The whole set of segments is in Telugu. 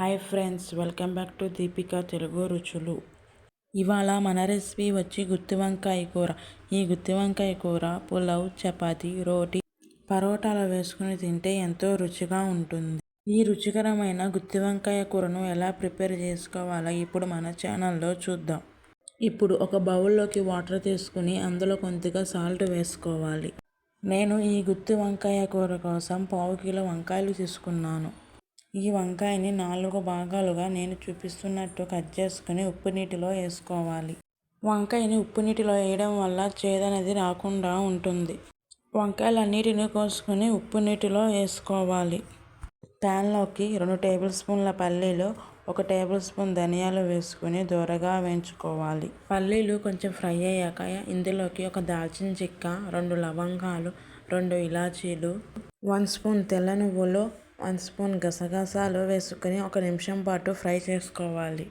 Hi friends welcome back to Deepika Telugu రుచులు. ఇవాళ మన రెసిపీ వచ్చి గుత్తి వంకాయ కూర. ఈ గుత్తి వంకాయ కూర పులావ్ చపాతి రోటీ పరోటాలు వేసుకుని తింటే ఎంతో రుచిగా ఉంటుంది. ఈ రుచికరమైన గుత్తి వంకాయ కూరను ఎలా ప్రిపేర్ చేసుకోవాలో ఇప్పుడు మన ఛానల్లో చూద్దాం. ఇప్పుడు ఒక బౌల్లోకి వాటర్ తీసుకుని అందులో కొద్దిగా సాల్ట్ వేసుకోవాలి. నేను ఈ గుత్తి వంకాయ కూర కోసం పావు కిలో వంకాయలు తీసుకున్నాను. ఈ వంకాయని నాలుగు భాగాలుగా నేను చూపిస్తున్నట్టు కట్ చేసుకుని ఉప్పు నీటిలో వేసుకోవాలి. వంకాయని ఉప్పు నీటిలో వేయడం వల్ల చేదనేది రాకుండా ఉంటుంది. వంకాయలన్నిటిని కోసుకుని ఉప్పు నీటిలో వేసుకోవాలి. ప్యాన్లోకి రెండు టేబుల్ స్పూన్ల పల్లీలు ఒక టేబుల్ స్పూన్ ధనియాలు వేసుకుని దూరగా వేయించుకోవాలి. పల్లీలు కొంచెం ఫ్రై అయ్యాక ఇందులోకి ఒక దాల్చిన చిక్క రెండు లవంగాలు రెండు ఇలాచీలు వన్ స్పూన్ తెల్ల నువ్వులు వన్ స్పూన్ గసగసాలు వేసుకొని ఒక నిమిషం పాటు ఫ్రై చేసుకోవాలి.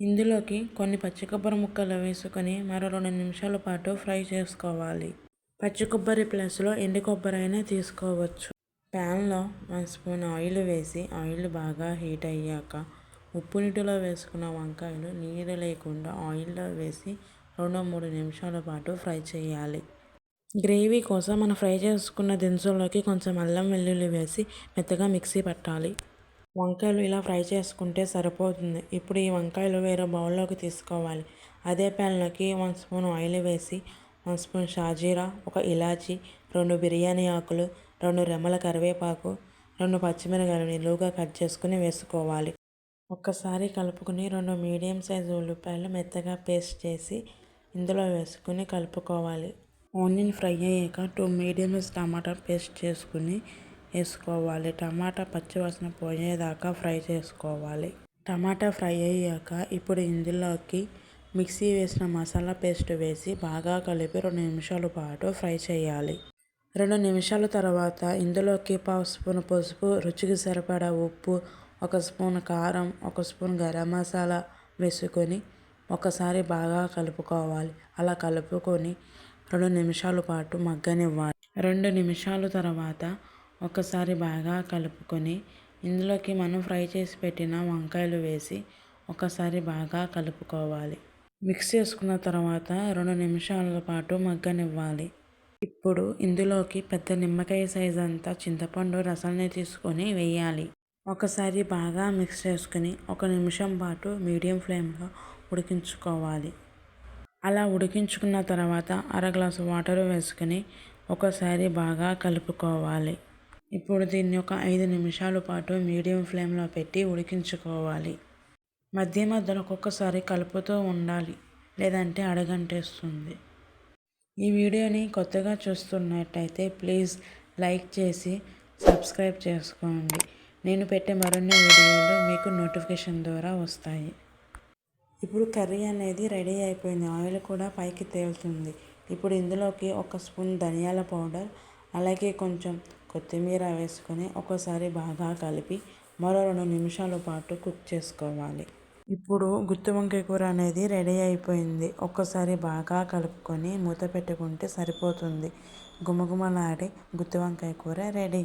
ఇందులోకి కొన్ని పచ్చి కొబ్బరి ముక్కలు వేసుకొని మరో రెండు నిమిషాల పాటు ఫ్రై చేసుకోవాలి. పచ్చి కొబ్బరి ప్లస్లో ఎండు కొబ్బరి అయినా తీసుకోవచ్చు. ప్యాన్లో వన్ స్పూన్ ఆయిల్ వేసి ఆయిల్ బాగా హీట్ అయ్యాక ఉప్పు నీటిలో వేసుకున్న వంకాయలు నీరు లేకుండా ఆయిల్లో వేసి రెండు మూడు నిమిషాల పాటు ఫ్రై చేయాలి. గ్రేవీ కోసం మనం ఫ్రై చేసుకున్న దినుసుల్లోకి కొంచెం అల్లం వెల్లుల్లి వేసి మెత్తగా మిక్సీ పట్టాలి. వంకాయలు ఇలా ఫ్రై చేసుకుంటే సరిపోతుంది. ఇప్పుడు ఈ వంకాయలు వేరే బౌల్లోకి తీసుకోవాలి. అదే ప్యాన్లోకి వన్ స్పూన్ ఆయిల్ వేసి వన్ స్పూన్ షాజీరా ఒక ఇలాచి రెండు బిర్యానీ ఆకులు రెండు రెమ్మల కరివేపాకు రెండు పచ్చిమిరకాయలు నిలువుగా కట్ చేసుకుని వేసుకోవాలి. ఒక్కసారి కలుపుకుని రెండు మీడియం సైజు ఉల్లిపాయలు మెత్తగా పేస్ట్ చేసి ఇందులో వేసుకుని కలుపుకోవాలి. ఆనియన్ ఫ్రై అయ్యాక two medium size tomato paste చేసుకుని వేసుకోవాలి. టమాటా పచ్చివాసన పోయేదాకా ఫ్రై చేసుకోవాలి. టమాటా ఫ్రై అయ్యాక ఇప్పుడు ఇందులోకి మిక్సీ వేసిన మసాలా పేస్ట్ వేసి బాగా కలిపి రెండు నిమిషాల పాటు ఫ్రై చేయాలి. రెండు నిమిషాల తర్వాత ఇందులోకి పావు స్పూన్ పసుపు రుచికి సరిపడా ఉప్పు ఒక స్పూన్ కారం ఒక స్పూన్ గరం మసాలా వేసుకొని ఒకసారి బాగా కలుపుకోవాలి. అలా కలుపుకొని రెండు నిమిషాల పాటు మగ్గనివ్వాలి. రెండు నిమిషాల తర్వాత ఒకసారి బాగా కలుపుకొని ఇందులోకి మనం ఫ్రై చేసి పెట్టిన వంకాయలు వేసి ఒకసారి బాగా కలుపుకోవాలి. మిక్స్ చేసుకున్న తర్వాత రెండు నిమిషాల పాటు మగ్గనివ్వాలి. ఇప్పుడు ఇందులోకి పెద్ద నిమ్మకాయ సైజ్ అంతా చింతపండు రసాన్ని తీసుకొని వేయాలి. ఒకసారి బాగా మిక్స్ చేసుకుని ఒక నిమిషం పాటు మీడియం ఫ్లేమ్లో ఉడికించుకోవాలి. అలా ఉడికించుకున్న తర్వాత అర గ్లాసు వాటర్ వేసుకుని ఒకసారి బాగా కలుపుకోవాలి. ఇప్పుడు దీన్ని ఒక ఐదు నిమిషాల పాటు మీడియం ఫ్లేమ్లో పెట్టి ఉడికించుకోవాలి. మధ్య మధ్యలో ఒక్కొక్కసారి కలుపుతూ ఉండాలి లేదంటే అడగంటేస్తుంది. ఈ వీడియోని కొత్తగా చూస్తున్నట్టయితే ప్లీజ్ లైక్ చేసి సబ్స్క్రైబ్ చేసుకోండి. నేను పెట్టే మరిన్ని వీడియోలు మీకు నోటిఫికేషన్ ద్వారా వస్తాయి. ఇప్పుడు కర్రీ అనేది రెడీ అయిపోయింది. ఆయిల్ కూడా పైకి తేలుతుంది. ఇప్పుడు ఇందులోకి ఒక స్పూన్ ధనియాల పౌడర్ అలాగే కొంచెం కొత్తిమీర వేసుకొని ఒకసారి బాగా కలిపి మరో రెండు నిమిషాల పాటు కుక్ చేసుకోవాలి. ఇప్పుడు గుత్తి వంకాయ కూర అనేది రెడీ అయిపోయింది. ఒక్కసారి బాగా కలుపుకొని మూత పెట్టుకుంటే సరిపోతుంది. గుమగుమలాడే గుత్తి వంకాయ కూర రెడీ.